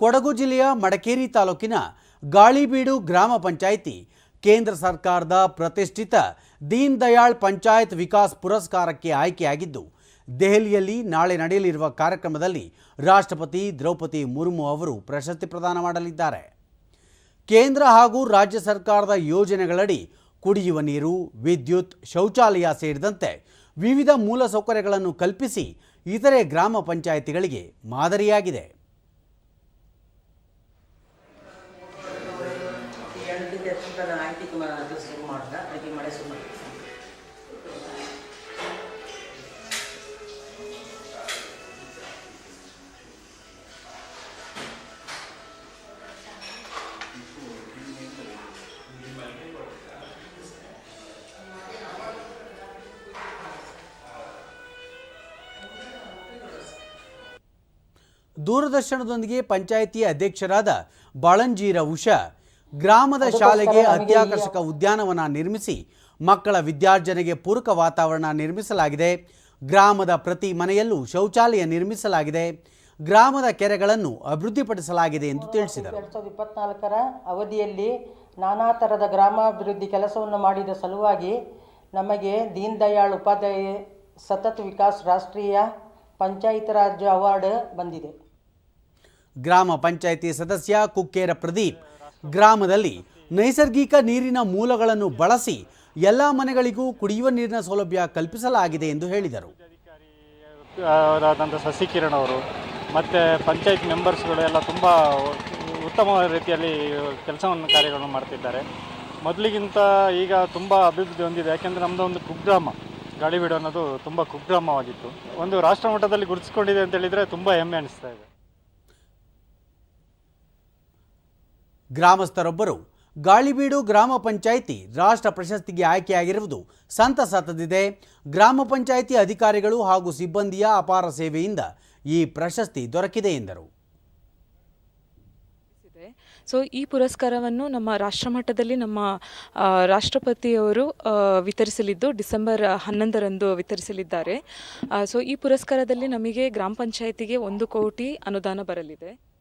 ಕೊಡಗು ಜಿಲ್ಲೆಯ ಮಡಕೇರಿ ತಾಲೂಕಿನ ಗಾಳಿಬೀಡು ಗ್ರಾಮ ಪಂಚಾಯಿತಿ ಕೇಂದ್ರ ಸರ್ಕಾರದ ಪ್ರತಿಷ್ಠಿತ ದೀನ್ ದಯಾಳ್ ಪಂಚಾಯತ್ ವಿಕಾಸ್ ಪುರಸ್ಕಾರಕ್ಕೆ ಆಯ್ಕೆಯಾಗಿದ್ದು, ದೆಹಲಿಯಲ್ಲಿ ನಾಳೆ ನಡೆಯಲಿರುವ ಕಾರ್ಯಕ್ರಮದಲ್ಲಿ ರಾಷ್ಟ್ರಪತಿ ದ್ರೌಪದಿ ಮುರ್ಮು ಅವರು ಪ್ರಶಸ್ತಿ ಪ್ರದಾನ ಮಾಡಲಿದ್ದಾರೆ. ಕೇಂದ್ರ ಹಾಗೂ ರಾಜ್ಯ ಸರ್ಕಾರದ ಯೋಜನೆಗಳಡಿ ಕುಡಿಯುವ ನೀರು, ವಿದ್ಯುತ್, ಶೌಚಾಲಯ ಸೇರಿದಂತೆ ವಿವಿಧ ಮೂಲಸೌಕರ್ಯಗಳನ್ನು ಕಲ್ಪಿಸಿ ಇತರೆ ಗ್ರಾಮ ಪಂಚಾಯಿತಿಗಳಿಗೆ ಮಾದರಿಯಾಗಿದೆ. ಎಷ್ಟುಂಟದ ಆಯ್ತಿಗೆ ಮ ಅದು ಶುರು ಮಾಡ್ದೆ. ಅದಕ್ಕೆ ಮಳೆ ಶುರು ಮಾಡ್ದ. ದೂರದರ್ಶನದೊಂದಿಗೆ ಪಂಚಾಯಿತಿ ಅಧ್ಯಕ್ಷರಾದ ಬಾಳಂಜೀರ ಉಷಾ ಗ್ರಾಮದ ಶಾಲೆಗೆ ಅತ್ಯಾಕರ್ಷಕ ಉದ್ಯಾನವನ ನಿರ್ಮಿಸಿ ಮಕ್ಕಳ ವಿದ್ಯಾರ್ಜನೆಗೆ ಪೂರಕ ವಾತಾವರಣ ನಿರ್ಮಿಸಲಾಗಿದೆ. ಗ್ರಾಮದ ಪ್ರತಿ ಮನೆಯಲ್ಲೂ ಶೌಚಾಲಯ ನಿರ್ಮಿಸಲಾಗಿದೆ. ಗ್ರಾಮದ ಕೆರೆಗಳನ್ನು ಅಭಿವೃದ್ಧಿಪಡಿಸಲಾಗಿದೆ ಎಂದು ತಿಳಿಸಿದರು. ಎರಡು ಸಾವಿರದ ಇಪ್ಪತ್ನಾಲ್ಕರ ಅವಧಿಯಲ್ಲಿ ನಾನಾ ಥರದ ಗ್ರಾಮಾಭಿವೃದ್ಧಿ ಕೆಲಸವನ್ನು ಮಾಡಿದ ಸಲುವಾಗಿ ನಮಗೆ ದೀನ್ ದಯಾಳ್ ಉಪಾಧ್ಯಾಯ ಸತತ್ ವಿಕಾಸ್ ರಾಷ್ಟ್ರೀಯ ಪಂಚಾಯತ್ ರಾಜ್ಯ ಅವಾರ್ಡ್ ಬಂದಿದೆ. ಗ್ರಾಮ ಪಂಚಾಯಿತಿ ಸದಸ್ಯ ಕುಕ್ಕೇರ ಪ್ರದೀಪ್ ಗ್ರಾಮದಲ್ಲಿ ನೈಸರ್ಗಿಕ ನೀರಿನ ಮೂಲಗಳನ್ನು ಬಳಸಿ ಎಲ್ಲ ಮನೆಗಳಿಗೂ ಕುಡಿಯುವ ನೀರಿನ ಸೌಲಭ್ಯ ಕಲ್ಪಿಸಲಾಗಿದೆ ಎಂದು ಹೇಳಿದರು. ಸಸಿಕಿರಣ್ ಅವರು, ಮತ್ತು ಪಂಚಾಯತ್ ಮೆಂಬರ್ಸ್ಗಳು ಎಲ್ಲ ತುಂಬ ಉತ್ತಮ ರೀತಿಯಲ್ಲಿ ಕೆಲಸವನ್ನು ಕಾರ್ಯಗಳನ್ನು ಮಾಡ್ತಿದ್ದಾರೆ. ಮೊದಲಿಗಿಂತ ಈಗ ತುಂಬ ಅಭಿವೃದ್ಧಿ ಹೊಂದಿದೆ. ಯಾಕೆಂದರೆ ನಮ್ಮದು ಒಂದು ಕುಗ್ರಾಮ, ಗಾಳಿಬೀಡು ಅನ್ನೋದು ತುಂಬ ಕುಗ್ರಾಮವಾಗಿತ್ತು. ಒಂದು ರಾಷ್ಟ್ರಮಟ್ಟದಲ್ಲಿ ಗುರುತಿಸ್ಕೊಂಡಿದೆ ಅಂತ ಹೇಳಿದರೆ ತುಂಬ ಹೆಮ್ಮೆ ಅನಿಸ್ತಾ ಇದೆ. ಗ್ರಾಮಸ್ಥರೊಬ್ಬರು, ಗಾಳಿಬೀಡು ಗ್ರಾಮ ಪಂಚಾಯಿತಿ ರಾಷ್ಟ್ರ ಪ್ರಶಸ್ತಿಗೆ ಆಯ್ಕೆಯಾಗಿರುವುದು ಸಂತಸ ತಂದಿದೆ ಗ್ರಾಮ ಪಂಚಾಯಿತಿ ಅಧಿಕಾರಿಗಳು ಹಾಗೂ ಸಿಬ್ಬಂದಿಯ ಅಪಾರ ಸೇವೆಯಿಂದ ಈ ಪ್ರಶಸ್ತಿ ದೊರಕಿದೆ ಎಂದರು. ಸೊ ಈ ಪುರಸ್ಕಾರವನ್ನು ನಮ್ಮ ರಾಷ್ಟ್ರಮಟ್ಟದಲ್ಲಿ ನಮ್ಮ ರಾಷ್ಟ್ರಪತಿಯವರು ವಿತರಿಸಲಿದ್ದು ಡಿಸೆಂಬರ್ ಹನ್ನೊಂದರಂದು ವಿತರಿಸಲಿದ್ದಾರೆ. ಸೊ ಈ ಪುರಸ್ಕಾರದಲ್ಲಿ ನಮಗೆ ಗ್ರಾಮ ಪಂಚಾಯಿತಿಗೆ ಒಂದು ಕೋಟಿ ಅನುದಾನ ಬರಲಿದೆ.